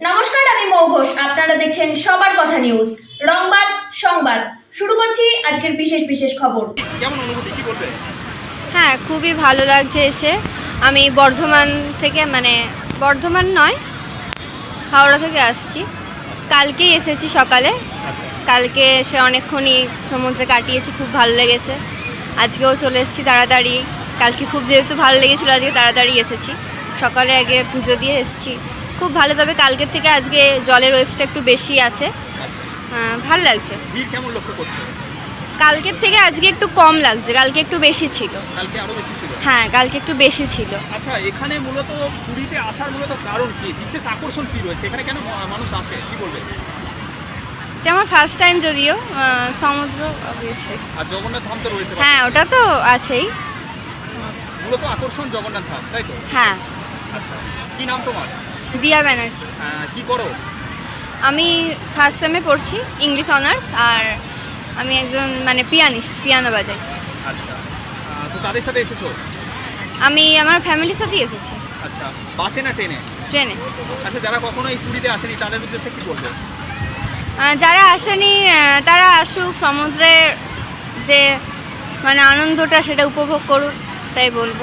নমস্কার আমি মৌ ঘোষ। আপনারা দেখছেন সবার কথা নিউজ। রংবাদ সংবাদ। শুরু করছি আজকের বিশেষ বিশেষ খবর। কেমন অনুভূতি? কি বলবে? হ্যাঁ খুবই ভালো লাগছে এসে। আমি বর্ধমান থেকে মানে বর্ধমান নয় হাওড়া থেকে আসছি। কালকেই এসেছি সকালে। আচ্ছা। কালকে এসে অনেকক্ষণই সমুদ্রে কাটিয়েছি খুব ভালো লেগেছে। আজকেও চলে এসেছি তাড়াতাড়ি। কালকে খুব যেহেতু ভালো লেগেছিলো আজকে তাড়াতাড়ি এসেছি। সকালে আগে পুজো দিয়ে এসেছি। খুব ভালো তবে কালকের থেকে আজকে জলের ওয়েবসটা একটু বেশি আছে। আহ, ভালো লাগছে। কেমন লক্ষ্য করছ? কালকের থেকে আজকে একটু কম লাগছে কালকে একটু বেশি ছিল। কালকে আরও বেশি ছিল? হ্যাঁ কালকে একটু বেশি ছিল। আচ্ছা এখানে মূলত পুরীতে আসার মূলত কারণ কি? বিশেষ আকর্ষণ কি রয়েছে? এখানে কেন মানুষ আসে? কি বলবে এটা আমার ফার্স্ট টাইম যদিও সমুদ্র অবভিয়াসলি আর জগন্নাথ ধাম তো রয়েছে হ্যাঁ ওটা তো আছেই। মূলত আকর্ষণ জগন্নাথ ধাম তাই তো? হ্যাঁ। আচ্ছা কি নাম তোমার? দিয়া ব্যানার্জি। আহ, কি করো? আমি ফার্স্ট সেমে পড়ছি ইংলিশ অনার্স আর আমি একজন মানে পিয়ানিস্ট পিয়ানো বাজাই। আচ্ছা। তো তাদের সাথে এসেছ? আমি আমার ফ্যামিলির সাথেই এসেছি। আচ্ছা বাসে না ট্রেনে? ট্রেনে। আচ্ছা যারা কখনো এই পুরীতে আসেনি তাদের উদ্দেশ্যে কি বলবে? যারা আসেনি তারা আসুক সমুদ্রের যে মানে আনন্দটা সেটা উপভোগ করুক তাই বলব।